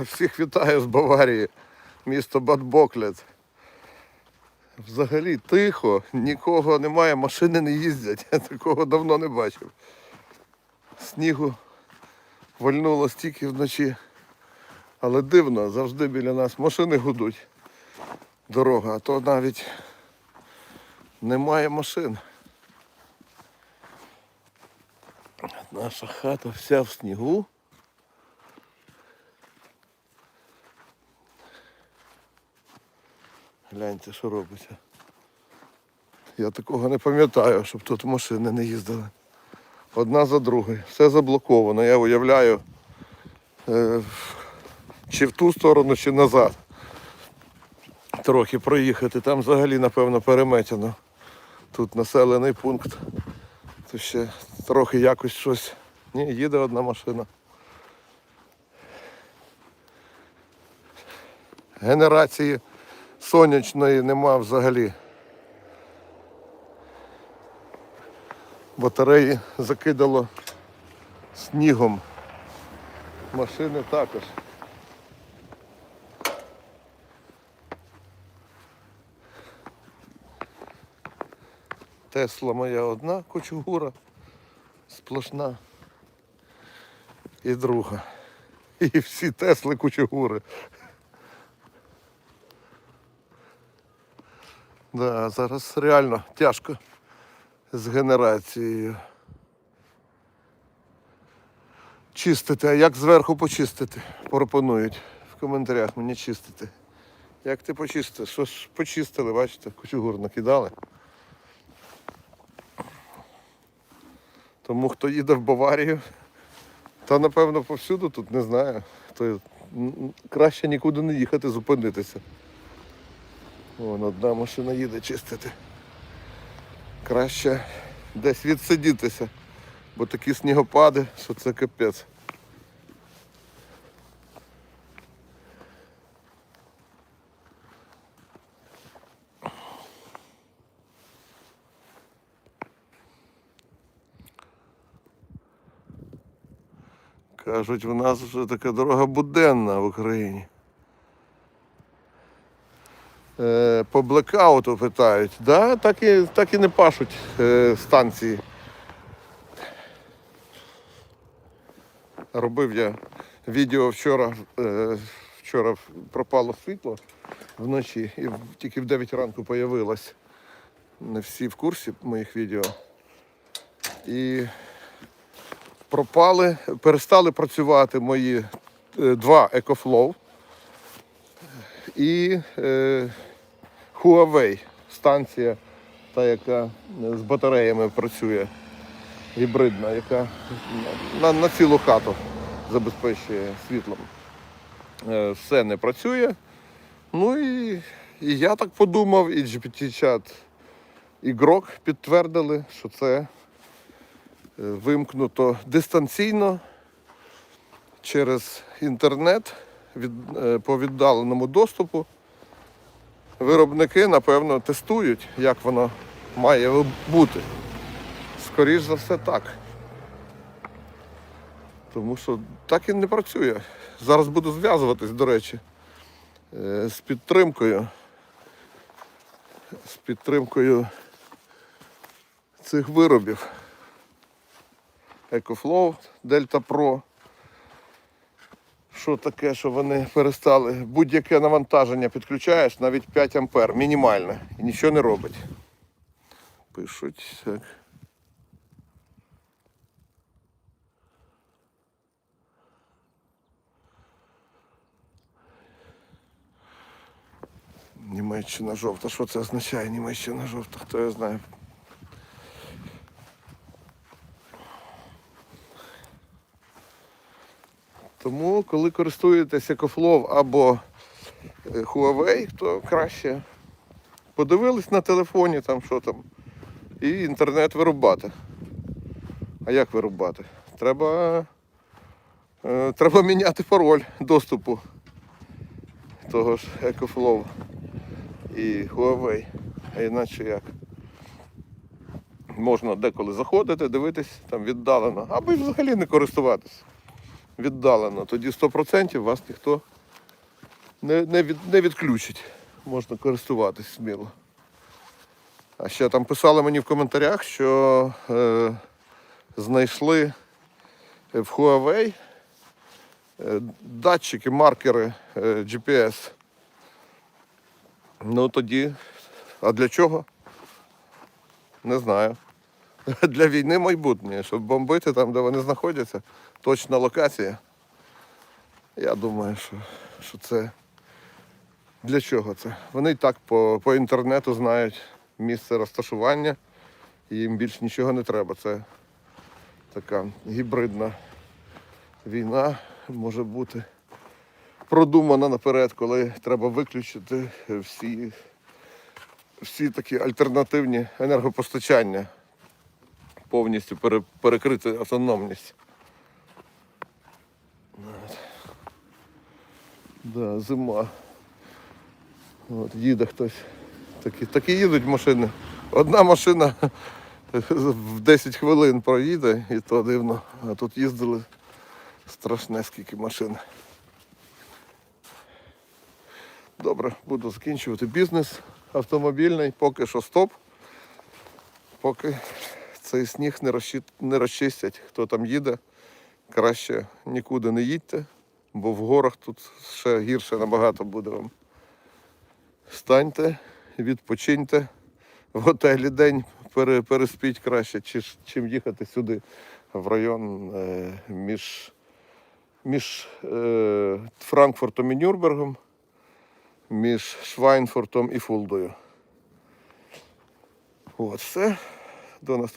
Всіх вітаю з Баварії, місто Бадбоклет. Взагалі тихо, нікого немає, машини не їздять. Я такого давно не бачив. Снігу вальнуло стільки вночі. Але дивно, завжди біля нас машини гудуть. Дорога, а то навіть немає машин. Наша хата вся в снігу. Гляньте, що робиться. Я такого не пам'ятаю, щоб тут машини не їздили. Одна за другою. Все заблоковано. Я уявляю, е, чи в ту сторону, чи назад. Трохи проїхати. Там взагалі, напевно, переметено. Тут населений пункт. То ще трохи якось щось. Ні, їде одна машина. Генерації сонячної нема взагалі. Батареї закидало снігом. Машини також. Тесла моя одна кучугура, сплошна і друга. І всі Тесли кучугури. Да, зараз реально тяжко з генерацією. Чистити, а як зверху почистити? Пропонують в коментарях мені чистити. Як ти почистиш? Що ж почистили, бачите, кучугур накидали. Тому хто їде в Баварію, та напевно повсюду тут не знаю. То краще нікуди не їхати, зупинитися. Вон одна машина їде чистити. Краще десь відсидітися, бо такі снігопади, що це капець. Кажуть, у нас вже така дорога буденна в Україні. Е, по блекауту питають. Да, так і, так і не пашуть е, станції. Робив я відео вчора, е, вчора пропало світло вночі і тільки в 9 ранку появилось. Не всі в курсі моїх відео. І пропали, перестали працювати мої два EcoFlow і е, Huawei станція, та яка з батареями працює, гібридна, яка на, на цілу хату забезпечує світлом. Е, Все не працює. Ну і, і я так подумав, і GPT-чат і Grok підтвердили, що це е, вимкнуто дистанційно через інтернет від, е, по віддаленому доступу. Виробники, напевно, тестують, як воно має бути. Скоріш за все так. Тому що так і не працює. Зараз буду зв'язуватись, до речі, е, з підтримкою. З підтримкою цих виробів. EcoFlow, Delta Pro. Що таке, що вони перестали? Будь-яке навантаження підключаєш, навіть 5 ампер, мінімальне, і нічого не робить. Пишуть так. Німеччина жовта. Що це означає? Німеччина жовта, хто я знає. Тому, коли користуєтесь EcoFlow або е, Huawei, то краще подивились на телефоні, там що там, і інтернет вирубати. А як вирубати? Треба, е, треба міняти пароль доступу того ж EcoFlow і Huawei. А іначе як? Можна деколи заходити, дивитись там віддалено, або й взагалі не користуватись. Віддалено. Тоді 100% вас ніхто не, не, від, не відключить. Можна користуватись сміло. А ще там писали мені в коментарях, що е, знайшли в Huawei е, датчики, маркери е, GPS. Ну тоді, а для чого? Не знаю. Для війни майбутнє, щоб бомбити там, де вони знаходяться, точна локація. Я думаю, що, що це для чого це? Вони і так по, по інтернету знають місце розташування, і їм більш нічого не треба. Це така гібридна війна може бути продумана наперед, коли треба виключити всі, всі такі альтернативні енергопостачання, повністю пере, перекрити автономність. Да, зима. От, їде хтось. Такі, такі їдуть машини. Одна машина в 10 хвилин проїде, і то дивно. А тут їздили страшне скільки машин. Добре, буду закінчувати бізнес автомобільний, поки що стоп. Поки цей сніг не розчистять, хто там їде, краще нікуди не їдьте, бо в горах тут ще гірше набагато буде вам. Станьте, відпочиньте в готелі день, переспіть краще, чи, чим їхати сюди в район е, між, між е, Франкфуртом і Нюрнбергом, між Швайнфуртом і Фулдою. От все. До нас.